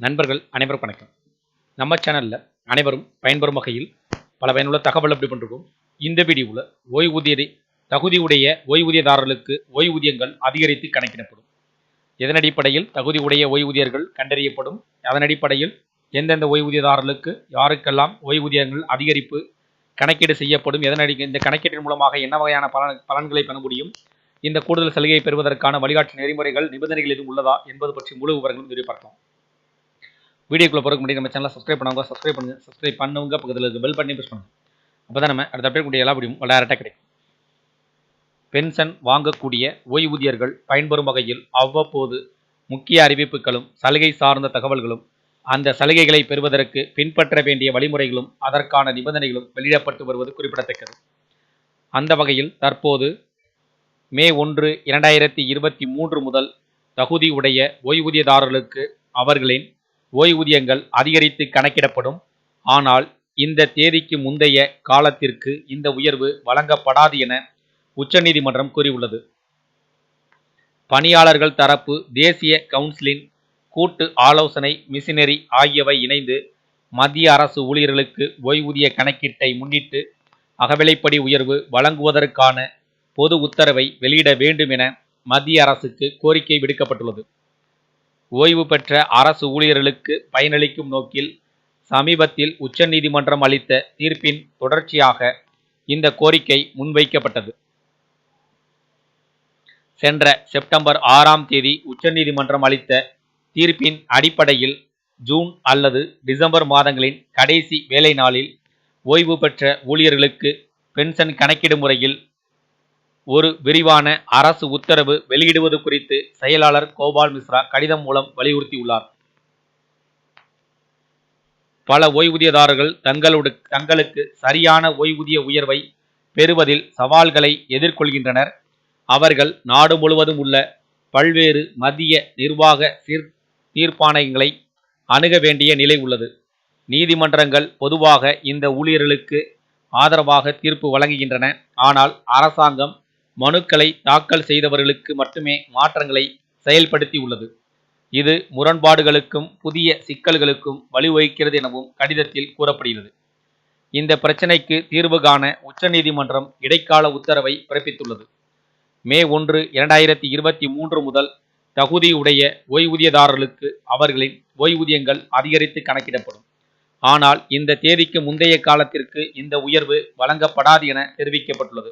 நண்பர்கள் அனைவரும் வணக்கம். நம்ம சேனலில் அனைவரும் பயன்பெறும் வகையில் பல பயனுள்ள தகவல் அப்படி பண்ணிருக்கோம். இந்த வீடியோவில் ஓய்வூதிய தகுதியுடைய ஓய்வூதியதாரர்களுக்கு ஓய்வூதியங்கள் அதிகரித்து கணக்கிடப்படும். இதன் அடிப்படையில் தகுதியுடைய ஓய்வூதியர்கள் கண்டறியப்படும்? அதன் அடிப்படையில் எந்தெந்த ஓய்வூதியதாரர்களுக்கு யாருக்கெல்லாம் ஓய்வூதியங்கள் அதிகரிப்பு கணக்கீடு செய்யப்படும்? எதன் அடி இந்த கணக்கீட்டின் மூலமாக என்ன வகையான பலன் பலன்களை பெற முடியும்? இந்த கூடுதல் சலுகையை பெறுவதற்கான வழிகாட்டு நெறிமுறைகள் நிபந்தனைகள் எதுவும் உள்ளதா என்பது பற்றி முழு விவரங்களும் விரிவு வீடியோக்குள்ளே போகிறதுக்கு முன்னாடி நம்ம சேனலை சப்ஸ்கிரைப் பண்ணுவாங்க சப்ஸ்கிரைப் பண்ணுங்க. சப்ஸ்கிரைப் பண்ணுங்க பக்கத்தில் இருக்க பெல் பண்ணி ப்ரெஸ் பண்ணுங்கள் அப்போ தான் நம்ம அடுத்த அப்டேட் கூடிய எல்லா முடியும் டேரெக்டாக கிடைக்கும். பென்ஷன் வாங்கக்கூடிய ஓய்வூதியர்கள் பயன்பெறும் வகையில் அவ்வப்போது முக்கிய அறிவிப்புகளும் சலுகை சார்ந்த தகவல்களும் அந்த சலுகைகளை பெறுவதற்கு பின்பற்ற வேண்டிய வழிமுறைகளும் அதற்கான நிபந்தனைகளும் வெளியிடப்பட்டு வருவது குறிப்பிடத்தக்கது. அந்த வகையில் தற்போது மே ஒன்று இரண்டாயிரத்தி இருபத்தி மூன்று முதல் தகுதியுடைய ஓய்வூதியதாரர்களுக்கு அவர்களின் ஓய்வூதியங்கள் அதிகரித்து கணக்கிடப்படும். ஆனால் இந்த தேதிக்கு முந்தைய காலத்திற்கு இந்த உயர்வு வழங்கப்படாது என உச்சநீதிமன்றம் கூறியுள்ளது. பணியாளர்கள் தரப்பு தேசிய கவுன்சிலின் கூட்டு ஆலோசனை மிஷினரி ஆகியவை இணைந்து மத்திய அரசு ஊழியர்களுக்கு ஓய்வூதிய கணக்கீட்டை முன்னிட்டு அகவிலைப்படி உயர்வு வழங்குவதற்கான பொது உத்தரவை வெளியிட வேண்டும் என மத்திய அரசுக்கு கோரிக்கை விடுக்கப்பட்டுள்ளது. ஓய்வு பெற்ற அரசு ஊழியர்களுக்கு பயனளிக்கும் நோக்கில் சமீபத்தில் உச்சநீதிமன்றம் அளித்த தீர்ப்பின் தொடர்ச்சியாக இந்த கோரிக்கை முன்வைக்கப்பட்டது. சென்ற செப்டம்பர் ஆறாம் தேதி உச்சநீதிமன்றம் அளித்த தீர்ப்பின் அடிப்படையில் ஜூன் அல்லது டிசம்பர் மாதங்களின் கடைசி வேலை நாளில் ஓய்வு பெற்ற ஊழியர்களுக்கு பென்ஷன் கணக்கிடும் முறையில் ஒரு விரிவான அரசு உத்தரவு வெளியிடுவது குறித்து செயலாளர் கோபால் மிஸ்ரா கடிதம் மூலம் வலியுறுத்தியுள்ளார். பல ஓய்வூதியதாரர்கள் தங்களோடு தங்களுக்கு சரியான ஓய்வூதிய உயர்வை பெறுவதில் சவால்களை எதிர்கொள்கின்றனர். அவர்கள் நாடு முழுவதும் உள்ள பல்வேறு மத்திய நிர்வாக சீர் தீர்ப்பாணையங்களை அணுக வேண்டிய நிலை உள்ளது. நீதிமன்றங்கள் பொதுவாக இந்த ஊழியர்களுக்கு ஆதரவாக தீர்ப்பு வழங்குகின்றன. ஆனால் அரசாங்கம் மனுக்களை தாக்கல் செய்தவர்களுக்கு மட்டுமே மாற்றங்களை செயல்படுத்தி உள்ளது இது முரண்பாடுகளுக்கும் புதிய சிக்கல்களுக்கும் வழிவகுக்கிறது எனவும் கடிதத்தில் கூறப்படுகிறது. இந்த பிரச்சினைக்கு தீர்வு காண உச்சநீதிமன்றம் இடைக்கால உத்தரவை பிறப்பித்துள்ளது. மே ஒன்று இரண்டாயிரத்தி இருபத்தி மூன்று முதல் தகுதியுடைய ஓய்வூதியதாரர்களுக்கு அவர்களின் ஓய்வூதியங்கள் அதிகரித்து கணக்கிடப்படும். ஆனால் இந்த தேதிக்கு முந்தைய காலத்திற்கு இந்த உயர்வு வழங்கப்படாது என தெரிவிக்கப்பட்டுள்ளது.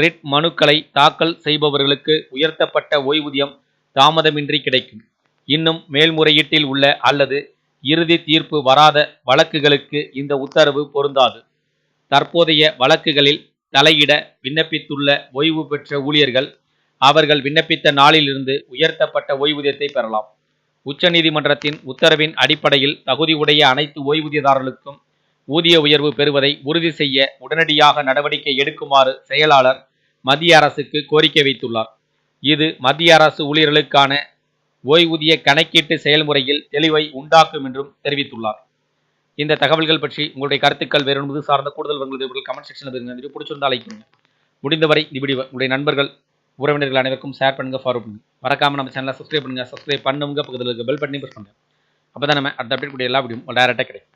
ரிட் மனுக்களை தாக்கல் செய்பவர்களுக்கு உயர்த்தப்பட்ட ஓய்வூதியம் தாமதமின்றி கிடைக்கும். இன்னும் மேல்முறையீட்டில் உள்ள அல்லது இறுதி தீர்ப்பு வராத வழக்குகளுக்கு இந்த உத்தரவு பொருந்தாது. தற்போதைய வழக்குகளில் தலையிட விண்ணப்பித்துள்ள ஓய்வு பெற்ற ஊழியர்கள் அவர்கள் விண்ணப்பித்த நாளிலிருந்து உயர்த்தப்பட்ட ஓய்வூதியத்தை பெறலாம். உச்சநீதிமன்றத்தின் உத்தரவின் அடிப்படையில் தகுதியுடைய அனைத்து ஓய்வூதியதாரர்களுக்கும் ஊதிய உயர்வு பெறுவதை உறுதி செய்ய உடனடியாக நடவடிக்கை எடுக்குமாறு செயலாளர் மத்திய அரசுக்கு கோரிக்கை வைத்துள்ளார். இது மத்திய அரசு ஊழியர்களுக்கான ஓய்வூதிய கணக்கீட்டு செயல்முறையில் தெளிவை உண்டாக்கும் என்றும் தெரிவித்துள்ளார். இந்த தகவல்கள் பற்றி உங்களுடைய கருத்துக்கள் வேறொன்பது சார்ந்த கூடுதல் உங்களுக்கு கமெண்ட் செக்ஷனில் இருங்க வீடியோ முடிந்தவரை இந்த வீடியோ உங்களுடைய நண்பர்கள் உறவினர்கள் அனைவருக்கும் ஷேர் பண்ணுங்கள் ஃபாலோ பண்ணுங்கள் மறக்காம நம்ம சேனலை சப்ஸ்கிரைப் பண்ணுங்கள் சப்ஸ்கிரைப் பண்ணுங்க பக்கத்தில் இருக்க பெல் பட்டனையும் ப்ரெஸ் பண்ணுங்கள் அப்போ தான் நம்ம அடுத்த அப்டேட் கூட எல்லா வீடியோ டேரெக்டாக கிடைக்கும்.